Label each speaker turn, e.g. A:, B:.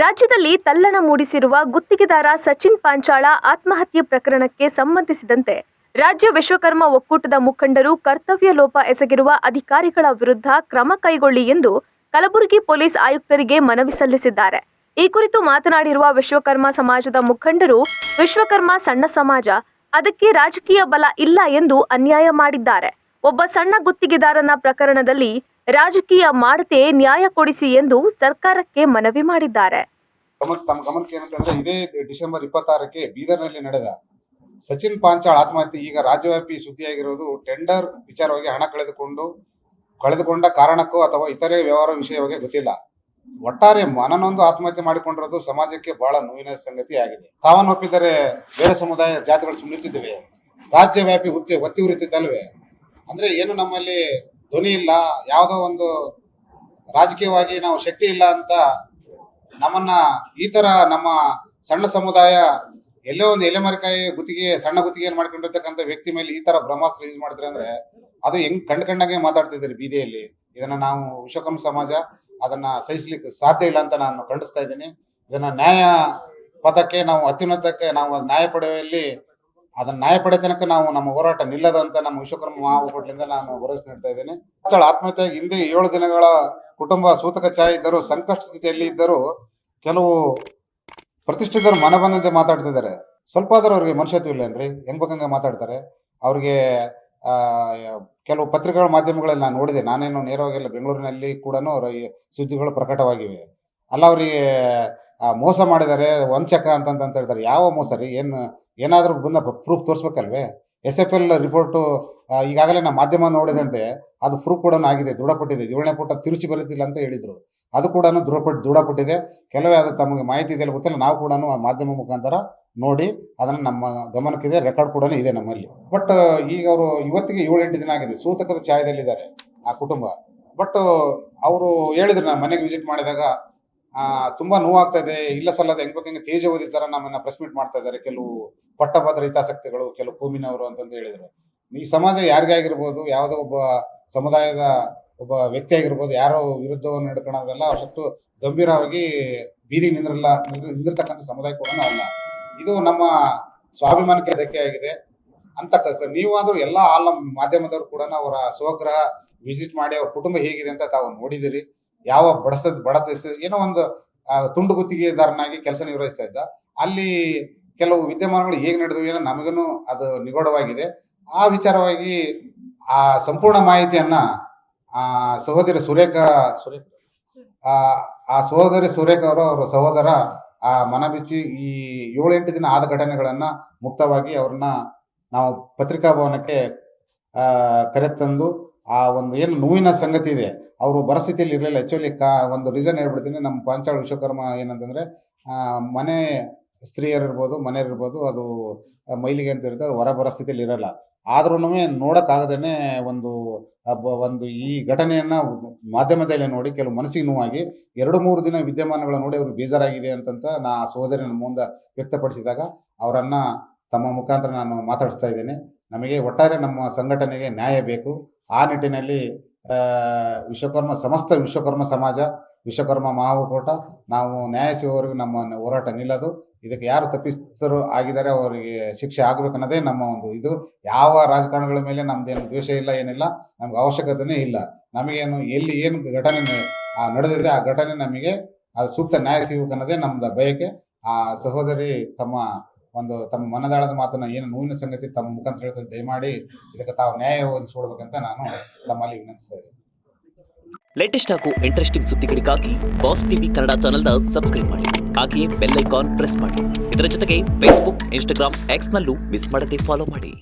A: ರಾಜ್ಯದಲ್ಲಿ ತಲ್ಲಣ ಮೂಡಿಸಿರುವ ಗುತ್ತಿಗೆದಾರ ಸಚಿನ್ ಪಾಂಚಾಳ ಆತ್ಮಹತ್ಯೆ ಪ್ರಕರಣಕ್ಕೆ ಸಂಬಂಧಿಸಿದಂತೆ ರಾಜ್ಯ ವಿಶ್ವಕರ್ಮ ಒಕ್ಕೂಟದ ಮುಖಂಡರು ಕರ್ತವ್ಯ ಲೋಪ ಎಸಗಿರುವ ಅಧಿಕಾರಿಗಳ ವಿರುದ್ಧ ಕ್ರಮ ಕೈಗೊಳ್ಳಿ ಎಂದು ಕಲಬುರಗಿ ಪೊಲೀಸ್ ಆಯುಕ್ತರಿಗೆ ಮನವಿ ಸಲ್ಲಿಸಿದ್ದಾರೆ. ಈ ಕುರಿತು ಮಾತನಾಡಿರುವ ವಿಶ್ವಕರ್ಮ ಸಮಾಜದ ಮುಖಂಡರು, ವಿಶ್ವಕರ್ಮ ಸಣ್ಣ ಸಮಾಜ, ಅದಕ್ಕೆ ರಾಜಕೀಯ ಬಲ ಇಲ್ಲ ಎಂದು ಅನ್ಯಾಯ ಮಾಡಿದ್ದಾರೆ. ಒಬ್ಬ ಸಣ್ಣ ಗುತ್ತಿಗೆದಾರನ ಪ್ರಕರಣದಲ್ಲಿ ರಾಜಕೀಯ ಮಾಡದೆ ನ್ಯಾಯ ಕೊಡಿಸಿ ಎಂದು ಸರ್ಕಾರಕ್ಕೆ ಮನವಿ ಮಾಡಿದ್ದಾರೆ.
B: ತಮ್ಮ ಗಮನಕ್ಕೆ ಏನಂತಂದ್ರೆ ಇದೇ ಡಿಸೆಂಬರ್ ಇಪ್ಪತ್ತಾರಕ್ಕೆ ಬೀದರ್ನಲ್ಲಿ ನಡೆದ ಸಚಿನ್ ಪಾಂಚಾಳ್ ಆತ್ಮಹತ್ಯೆ, ಈಗ ರಾಜ್ಯವ್ಯಾಪಿ ಸುದ್ದಿಯಾಗಿರುವುದು ಟೆಂಡರ್ ವಿಚಾರವಾಗಿ ಹಣ ಕಳೆದುಕೊಂಡು, ಕಳೆದುಕೊಂಡ ಕಾರಣಕ್ಕೂ ಅಥವಾ ಇತರೆ ವ್ಯವಹಾರ ವಿಷಯವಾಗಿ ಗೊತ್ತಿಲ್ಲ. ಒಟ್ಟಾರೆ ಮನನೊಂದು ಆತ್ಮಹತ್ಯೆ ಮಾಡಿಕೊಂಡಿರೋದು ಸಮಾಜಕ್ಕೆ ಬಹಳ ನೋವಿನ ಸಂಗತಿ ಆಗಿದೆ. ಸಾವನ್ನಪ್ಪಿದರೆ ಬೇರೆ ಸಮುದಾಯ ಜಾತಿಗಳು ಸುಮ್ಮನಿರ್ತಿದ್ದೇವೆ ರಾಜ್ಯವ್ಯಾಪಿ ಹುತ್ತಿ ಒತ್ತಿ ಉರಿತಿದ್ದಲ್ವೇ ಅಂದ್ರೆ ಏನು ನಮ್ಮಲ್ಲಿ ಧ್ವನಿ ಇಲ್ಲ, ಯಾವುದೋ ಒಂದು ರಾಜಕೀಯವಾಗಿ ನಾವು ಶಕ್ತಿ ಇಲ್ಲ ಅಂತ ನಮ್ಮನ್ನ ಈ ತರ ನಮ್ಮ ಸಣ್ಣ ಸಮುದಾಯ ಎಲ್ಲೋ ಒಂದು ಎಲೆಮರಕಾಯಿ ಗುತ್ತಿಗೆ, ಸಣ್ಣ ಗುತ್ತಿಗೆ ಮಾಡ್ಕೊಂಡಿರ್ತಕ್ಕಂಥ ವ್ಯಕ್ತಿ ಮೇಲೆ ಈ ತರ ಬ್ರಹ್ಮಾಸ್ತ್ರ ಯೂಸ್ ಮಾಡಿದ್ರೆ ಅಂದ್ರೆ ಅದು ಹೆಂಗ್ ಕಂಡ್ ಕಂಡಾಗೆ ಮಾತಾಡ್ತಿದ್ದಾರೆ ಬೀದಿಯಲ್ಲಿ. ಇದನ್ನ ನಾವು ವಿಶ್ವಕಂ ಸಮಾಜ ಅದನ್ನ ಸಹಿಸ್ಲಿಕ್ಕೆ ಸಾಧ್ಯ ಇಲ್ಲ ಅಂತ ನಾನು ಖಂಡಿಸ್ತಾ ಇದ್ದೀನಿ. ಇದನ್ನ ನ್ಯಾಯ ಪದಕ್ಕೆ ನಾವು, ಅತ್ಯುನ್ನತಕ್ಕೆ ನಾವು ನ್ಯಾಯ ಪಡೆಯುವಲ್ಲಿ ಅದನ್ನ ನ್ಯಾಯ ಪಡೆ ತನಕ ನಾವು ನಮ್ಮ ಹೋರಾಟ ನಿಲ್ಲದಂತ ನಮ್ಮ ವಿಶ್ವಕರ್ಮ ಮಹಾಒಕ್ಕೂಟದಿಂದ ನಾನು ಭರವಸೆ ನೀಡ್ತಾ ಇದ್ದೇನೆ. ಆತ್ಮಹತ್ಯೆ ಹಿಂದೆ ಏಳು ದಿನಗಳ ಕುಟುಂಬ ಸೂತಕ ಛಾಯೆ ಇದ್ದರು ಸಂಕಷ್ಟ ಸ್ಥಿತಿಯಲ್ಲಿ ಇದ್ದರು, ಕೆಲವು ಪ್ರತಿಷ್ಠಿತರು ಮನ ಬಂದಂತೆ ಮಾತಾಡ್ತಿದ್ದಾರೆ. ಸ್ವಲ್ಪ ಆದ್ರೂ ಅವ್ರಿಗೆ ಮನುಷ್ಯತ್ವ ಇಲ್ಲೇನ್ರಿ? ಹೆಂಗ್ ಬೇಕಂಗೆ ಮಾತಾಡ್ತಾರೆ? ಅವ್ರಿಗೆ ಕೆಲವು ಪತ್ರಿಕೆಗಳ ಮಾಧ್ಯಮಗಳಲ್ಲಿ ನಾನು ನೋಡಿದೆ, ನಾನೇನು ನೇರವಾಗಿಲ್ಲ ಬೆಂಗಳೂರಿನಲ್ಲಿ ಕೂಡ ಸುದ್ದಿಗಳು ಪ್ರಕಟವಾಗಿವೆ. ಅಲ್ಲ ಅವರಿಗೆ ಮೋಸ ಮಾಡಿದ್ದಾರೆ ವಂಚಕ ಅಂತಂತ ಅಂತ ಹೇಳ್ತಾರೆ. ಯಾವ ಮೋಸ ರೀ? ಏನು, ಏನಾದರೂ ಬಂದ ಪ್ರೂಫ್ ತೋರಿಸ್ಬೇಕಲ್ವೇ? ಎಸ್ ಎಫ್ ಎಲ್ ರಿಪೋರ್ಟು ಈಗಾಗಲೇ ನಾ ಮಾಧ್ಯಮ ನೋಡಿದಂತೆ ಅದು ಪ್ರೂಫ್ ಕೂಡ ಆಗಿದೆ ದೃಢಪಟ್ಟಿದೆ ಏಳನೇ ಪುಟ ತಿರುಚಿ ಬರುತ್ತಿಲ್ಲ ಅಂತ ಹೇಳಿದರು. ಅದು ಕೂಡ ದೃಢಪಟ್ಟು ದೃಢಪಟ್ಟಿದೆ ಕೆಲವೇ ಅದು ತಮಗೆ ಮಾಹಿತಿ ಇದೆಯಲ್ಲ ಗೊತ್ತಿಲ್ಲ. ನಾವು ಕೂಡ ಆ ಮಾಧ್ಯಮ ಮುಖಾಂತರ ನೋಡಿ ಅದನ್ನು ನಮ್ಮ ಗಮನಕ್ಕಿದೆ, ರೆಕಾರ್ಡ್ ಕೂಡ ಇದೆ ನಮ್ಮಲ್ಲಿ. ಬಟ್, ಈಗ ಅವರು ಇವತ್ತಿಗೆ ಏಳೆಂಟು ದಿನ ಆಗಿದೆ. ಸೂತಕದ ಛಾಯದಲ್ಲಿದ್ದಾರೆ ಆ ಕುಟುಂಬ. ಬಟ್, ಅವರು ಹೇಳಿದ್ರು, ನಾನು ಮನೆಗೆ ವಿಸಿಟ್ ಮಾಡಿದಾಗ ಆ ತುಂಬಾ ನೋವಾಗ್ತಾ ಇದೆ. ಇಲ್ಲ ಸಲ್ಲದ ಹೆಂಗ್ ಬೇಕಂಗೆ ತೇಜ ತರ ನಮ್ಮನ್ನ ಪ್ರೆಸ್ ಮೀಟ್ ಮಾಡ್ತಾ ಇದ್ದಾರೆ. ಕೆಲವು ಪಟ್ಟಭದ್ರ ಹಿತಾಸಕ್ತಿಗಳು, ಕೆಲವು ಭೂಮಿನವರು ಅಂತಂದು ಹೇಳಿದ್ರು. ಈ ಸಮಾಜ ಯಾರಿಗೇ ಆಗಿರ್ಬೋದು, ಯಾವುದೋ ಒಬ್ಬ ಸಮುದಾಯದ ಒಬ್ಬ ವ್ಯಕ್ತಿ ಆಗಿರ್ಬೋದು, ಯಾರೋ ವಿರುದ್ಧವನ್ನು ನಡ್ಕೊಳ್ಳೋದೆಲ್ಲ ಅಷ್ಟು ಗಂಭೀರವಾಗಿ ಬೀದಿ ನಿಂದ್ರಲ್ಲ, ನಿಂದ್ರ- ನಿಂದಿರ್ತಕ್ಕಂಥ ಸಮುದಾಯ ಕೂಡ ಅಲ್ಲ. ಇದು ನಮ್ಮ ಸ್ವಾಭಿಮಾನಕ್ಕೆ ಧಕ್ಕೆ ಆಗಿದೆ. ಅಂತ ನೀವಾದ್ರೂ ಎಲ್ಲ ಆಲ್ ಮಾಧ್ಯಮದವರು ಕೂಡ ಅವರ ಸ್ವಗ್ರಹ ವಿಸಿಟ್ ಮಾಡಿ ಅವ್ರ ಕುಟುಂಬ ಹೇಗಿದೆ ಅಂತ ತಾವು ನೋಡಿದಿರಿ. ಯಾವ ಬಡಸದ್ ಬಡತ ಏನೋ ಒಂದು ತುಂಡು ಗುತ್ತಿಗೆದಾರನಾಗಿ ಕೆಲಸ ನಿರ್ವಹಿಸ್ತಾ ಇದ್ದ. ಅಲ್ಲಿ ಕೆಲವು ವಿದ್ಯಮಾನಗಳು ಹೇಗೆ ನಡೆದವು ಏನೋ ನಮಗೂ ಅದು ನಿಗೂಢವಾಗಿದೆ. ಆ ವಿಚಾರವಾಗಿ ಆ ಸಂಪೂರ್ಣ ಮಾಹಿತಿಯನ್ನ, ಆ ಸಹೋದರಿ ಸುರೇಖ ಸುರೇಖ ಆ ಸಹೋದರಿ ಸುರೇಖ ಅವರು, ಅವರ ಸಹೋದರ, ಆ ಮನ ಬಿಚ್ಚಿ ಈ ಏಳೆಂಟು ದಿನ ಆದ ಘಟನೆಗಳನ್ನ ಮುಕ್ತವಾಗಿ ಅವ್ರನ್ನ ನಾವು ಪತ್ರಿಕಾ ಭವನಕ್ಕೆ ಕರೆತಂದು ಆ ಒಂದು ಏನು ನೋವಿನ ಸಂಗತಿ ಇದೆ ಅವರು ಪರಿಸ್ಥಿತಿಯಲ್ಲಿ ಇರಲಿಲ್ಲ. ಆ್ಯಕ್ಚುಲಿ ಕಾ, ಒಂದು ರೀಸನ್ ಹೇಳ್ಬಿಡ್ತೀನಿ. ನಮ್ಮ ಪಾಂಚಾಳ ವಿಶ್ವಕರ್ಮ ಏನಂತಂದ್ರೆ ಮನೆ ಸ್ತ್ರೀಯರಿರ್ಬೋದು ಮನೆಯರಿರ್ಬೋದು ಅದು ಮೈಲಿಗೆ ಅಂತ ಇರುತ್ತೆ, ಅದು ಹೊರ ಪರಿಸ್ಥಿತಿಯಲ್ಲಿ ಇರಲ್ಲ. ಆದ್ರೂ ನೋಡೋಕ್ಕಾಗದೇ ಒಂದು ಒಂದು ಈ ಘಟನೆಯನ್ನ ಮಾಧ್ಯಮದಲ್ಲಿ ನೋಡಿ, ಕೆಲವು ಮನಸ್ಸಿಗೆ ನೋವಾಗಿ, ಎರಡು ಮೂರು ದಿನ ವಿದ್ಯಮಾನಗಳ ನೋಡಿ ಅವ್ರಿಗೆ ಬೇಜಾರಾಗಿದೆ ಅಂತಂತ ನಾ ಸಹೋದರಿ ಮುಂದೆ ವ್ಯಕ್ತಪಡಿಸಿದಾಗ, ಅವರನ್ನು ತಮ್ಮ ಮುಖಾಂತರ ನಾನು ಮಾತಾಡಿಸ್ತಾ ಇದ್ದೇನೆ. ನಮಗೆ ಒಟ್ಟಾರೆ ನಮ್ಮ ಸಂಘಟನೆಗೆ ನ್ಯಾಯ ಬೇಕು. ಆ ನಿಟ್ಟಿನಲ್ಲಿ ವಿಶ್ವಕರ್ಮ, ಸಮಸ್ತ ವಿಶ್ವಕರ್ಮ ಸಮಾಜ, ವಿಶ್ವಕರ್ಮ ಮಹಾಕೂಟ ನಾವು ನ್ಯಾಯ ಸಿಗುವವರೆಗೂ ನಮ್ಮ ಹೋರಾಟ ನಿಲ್ಲದು. ಇದಕ್ಕೆ ಯಾರು ತಪ್ಪಿಸ್ತರು ಆಗಿದ್ದಾರೆ ಅವರಿಗೆ ಶಿಕ್ಷೆ ಆಗ್ಬೇಕು ಅನ್ನೋದೇ ನಮ್ಮ ಒಂದು ಇದು. ಯಾವ ರಾಜಕಾರಣಗಳ ಮೇಲೆ ನಮ್ದೇನು ದ್ವೇಷ ಇಲ್ಲ, ಏನಿಲ್ಲ, ನಮ್ಗೆ ಅವಶ್ಯಕತೆನೇ ಇಲ್ಲ. ನಮಗೇನು, ಎಲ್ಲಿ ಏನು ಘಟನೆ ನಡೆದಿದೆ, ಆ ಘಟನೆ ನಮಗೆ, ಅದು ಸೂಕ್ತ ನ್ಯಾಯ ಸಿಗಬೇಕು ಅನ್ನೋದೇ ನಮ್ದು ಬಯಕೆ. ಆ, ಸಹೋದರಿ ತಮ್ಮ ಒಂದು ತಮ್ಮ ಮನದಾಳದ ಮಾತನ್ನ ಏನು ನೋವಿನ ಸಂಗತಿ ತಮ್ಮ ಮುಖಾಂತರ ಹೇಳ್ತಾ ದಯಮಾಡಿ ಇದಕ್ಕೆ ತಾವು ನ್ಯಾಯ ಒದಗಿಸಿಕೊಡ್ಬೇಕಂತ ನಾನು ತಮ್ಮಲ್ಲಿ ವಿನಂತಿಸ್ತಾ ಇದ್ದೀನಿ
C: ಲೇಟೆಸ್ಟ್ ಹಾಗೂ ಇಂಟ್ರೆಸ್ಟಿಂಗ್ ಸುದ್ದಿಗಳಿಗಾಗಿ ಬಾಸ್ ಟಿವಿ ಕನ್ನಡ ಚಾನೆಲ್ನ ಸಬ್ಸ್ಕ್ರೈಬ್ ಮಾಡಿ. ಹಾಗೆಯೇ ಬೆಲ್ ಐಕಾನ್ ಪ್ರೆಸ್ ಮಾಡಿ. ಇದರ ಜೊತೆಗೆ ಫೇಸ್ಬುಕ್ ಇನ್ಸ್ಟಾಗ್ರಾಮ್ ಎಕ್ಸ್ನಲ್ಲೂ ಮಿಸ್ ಮಾಡದೆ ಫಾಲೋ ಮಾಡಿ.